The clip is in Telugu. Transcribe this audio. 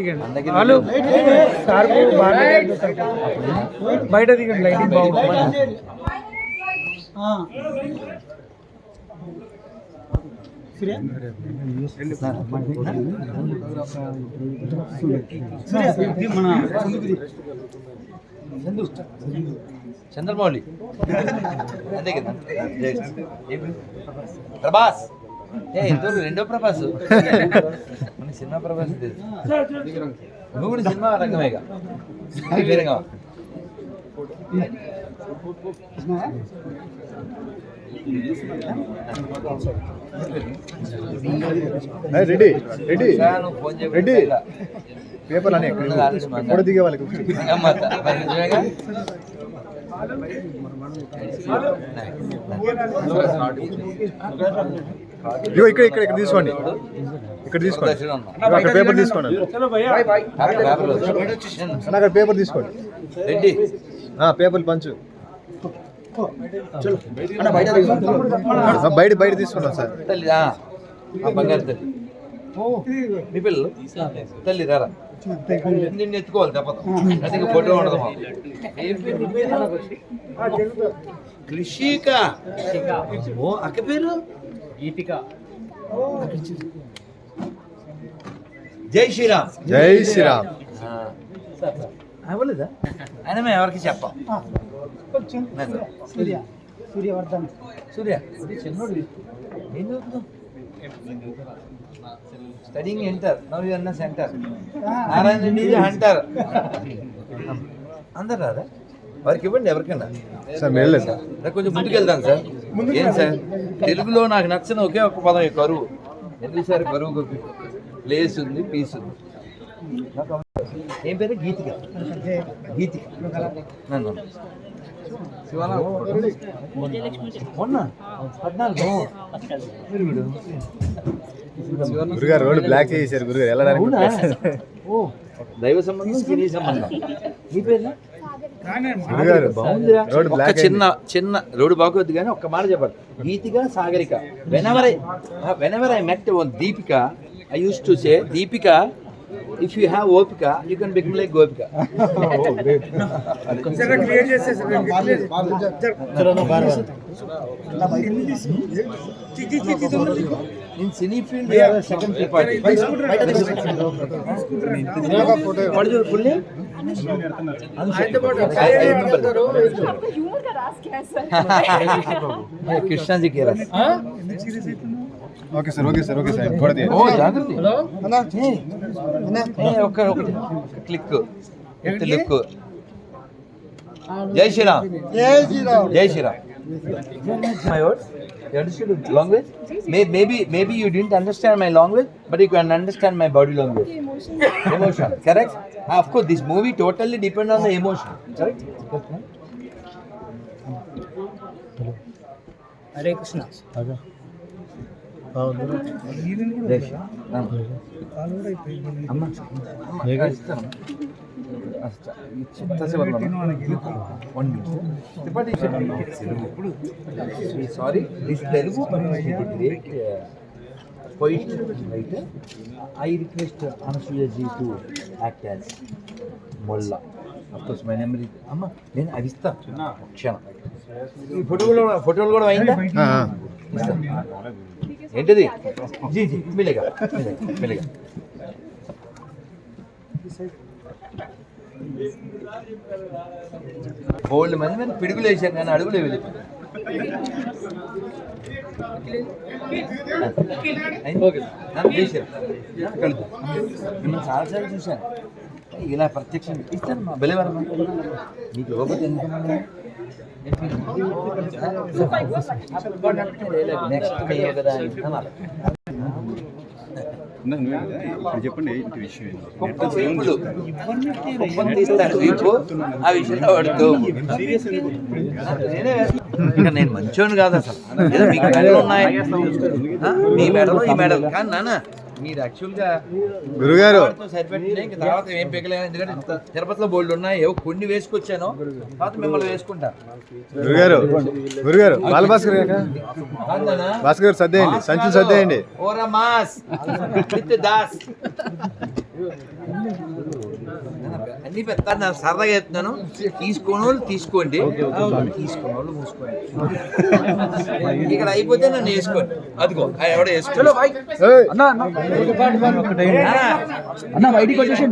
దిగండి. వాళ్ళు సార్ బయట దిగండి లైటింగ్ బాగుంటుంది చంద్రమౌళి. అంతే కదా? ప్రభాస్. ఇద్దరు రెండో ప్రభాస్. మన సినిమా ప్రభాస్. నువ్వు కూడా సినిమా రంగమేగా వేరేగా రెడీ రెడీ. రెడీ. ఇలా. పేపర్లు అనే దిగే వాళ్ళకి? ఇగో ఇక్కడ ఇక్కడ ఇక్కడ తీసుకోండి. ఇక్కడ తీసుకోండి. అక్కడ పేపర్ తీసుకోండి. అక్కడ పేపర్ తీసుకోండి. పేపర్లు పంచు. బయట బయట తీసుకున్నాం సార్. తల్లి మీ పిల్లలు? తల్లి రారా. నిన్ను ఎత్తుకోవాలి తప్పదు అది ఇంకా ఫోటో ఉండదు? కృషిక ఓ అక్క పేరు గీతిక జై శ్రీరామ్ జై శ్రీరామ్ అవ్వలేదా ఆయన మేము ఎవరికి చెప్పాం సూర్య సూర్యవర్ధన్ సూర్య చిన్నోడు ఏం చదువుతున్నావు స్టడింగ్ ఎంటర్ నవ్ యు అన్న సెంటర్ నారాయణ రెడ్డి హంటర్ అందరు రాదా వారికి ఇవ్వండి ఎవరికైనా. సార్ వెళ్ళలేదు సార్. కొంచెం ముందుకు వెళ్తాను సార్. ఏం సార్? తెలుగులో నాకు నచ్చిన ఒకే ఒక పదం ఈ కరువు. ఎందుకు సార్ కరువు ప్లేస్ ఉంది పీస్ ఉంది. ఏం పేరు? గీతిక. గీతిక. నన్ను గురుగారు రోడ్డు బ్లాక్ చేశారు గురుగారు వెళ్ళడానికి. దైవ సంబంధం సినీ సంబంధం. మీ పేరు? చిన్న చిన్న రోడ్డు బాగోద్దు కానీ ఒక్క మాట చెప్పాలి. Geethika Sagarika. Whenever I whenever I met Deepika I used to say Deepika if you have Opika, you can become like Gopika. oh, great. Sir, clear yes, sir. In cine field, we have a second party. What is your full name? Krishna ji के रस Okay sir okay sir okay sir కూడా తీయండి. ఓ జాగ్రత్త ఒక్క ఒకటి క్లిక్ లుక్ జై శ్రీరామ్ జై Shriram my word You understood language? May, maybe maybe you didn't understand my language, but you can understand my body language. Emotion Emotion, correct? Ah, of course, this movie totally depend on the emotion, correct? Hare Krishna జై Sorry this Telugu great poet writer I request Anasuya ji to act as Molla of course my number అమ్మ నేను అవి ఇస్తా. క్షణం. ఈ ఫోటోలు కూడా ఫోటోలు కూడా అయిందా. ఏంటిది? జీ జీ మిలేగా మిలేగా బోల్డ్ మంది మీద పిడుగులు వేసారు కానీ అడుగులు వెళ్ళిపోయింది నన్ను చేశారు కలుపు మిమ్మల్ని చాలాసార్లు చూశాను. ఇలా ప్రత్యక్షం ఇస్తాను మా బలివరం మీకు ఇవ్వకపోతే ఎందుకన్నా నెక్స్ట్ కదా చెప్పండి. నేను మంచోని కాదు అసలు ఏదో మీకు మెడలు ఉన్నాయి మీ మెడలు ఈ మెడలు కానీ నాన్న మీరు యాక్చువల్గా గురుగారు. తర్వాత ఏం పెగలేను ఎందుకంటే తిరుపతిలో బోల్డ్ ఉన్నాయి. ఏవో కొన్ని వేసుకొచ్చాను. తర్వాత మిమ్మల్ని వేసుకుంటా. గురుగారు గురుగారు బాలభాస్కర్? భాస్కర్ గారు సర్దేయండి సంచులు సర్దేయండి ఓరా మాస్ విత్ దాస్. అన్ని పెద్ద నా సరదాగా చెప్తున్నాను. తీసుకోని వాళ్ళు తీసుకోండి. తీసుకున్న వాళ్ళు మూసుకోండి. ఇక్కడ అయిపోతే నన్ను వేసుకోండి. అదిగో ఎవడో వేసుకోండి. ఏయ్, అన్న బయటికి వచ్చేసి